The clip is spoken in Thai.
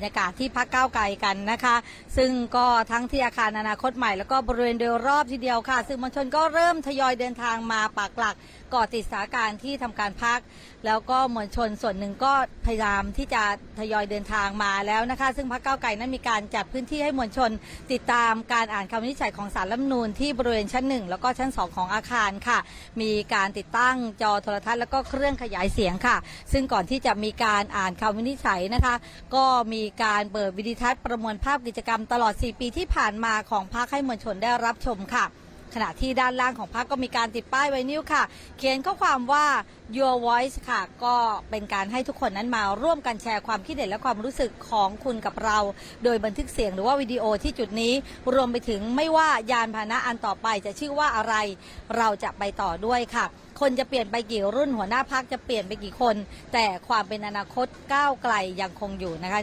บรรยากาศที่พักก้าวไกลกันนะคะ ซึ่งก็ทั้งที่อาคารอนาคตใหม่ แล้วก็บริเวณโดยรอบทีเดียวค่ะสื่อมวลชนก็เริ่มทยอยเดินทางมาปักหลักก่อติดสถานการที่ทำการพัก แล้วก็มวลชนส่วนหนึ่งก็พยายามที่จะทยอยเดินทางมาแล้วนะคะ ซึ่งพักก้าวไกลนั้นมีการจัดพื้นที่ให้มวลชน ติดตามการอ่านคำวินิจฉัยของสารรัฐมนูญที่บริเวณชั้นหนึ่งแล้วก็ชั้นสองของอาคารค่ะ มีการติดตั้งจอโทรทัศน์แล้วก็เครื่องขยายเสียงค่ะ ซึ่งก่อนที่จะมีการอ่านคำวินิจฉัยนะคะ ก็มีการเปิดวิดีทัศน์ประมวลภาพกิจกรรมตลอด 4 ปีที่ผ่านมาของพรรคให้มวลชนได้รับชมค่ะ ขณะที่ด้านล่างของพรรคก็มีการติดป้ายไวนิลค่ะ เขียนข้อความว่า your voice ค่ะ ก็เป็นการให้ทุกคนนั้นมาร่วมกันแชร์ความคิดเห็นและความรู้สึกของคุณกับเรา โดยบันทึกเสียงหรือว่าวิดีโอที่จุดนี้ รวมไปถึงไม่ว่ายานพาหนะอันต่อไปจะชื่อว่าอะไร เราจะไปต่อด้วยค่ะคนจะเปลี่ยนไปกี่รุ่นหัวหน้าพักจะเปลี่ยนไปกี่คน แต่ความเป็นอนาคตก้าวไกลยังคงอยู่นะคะ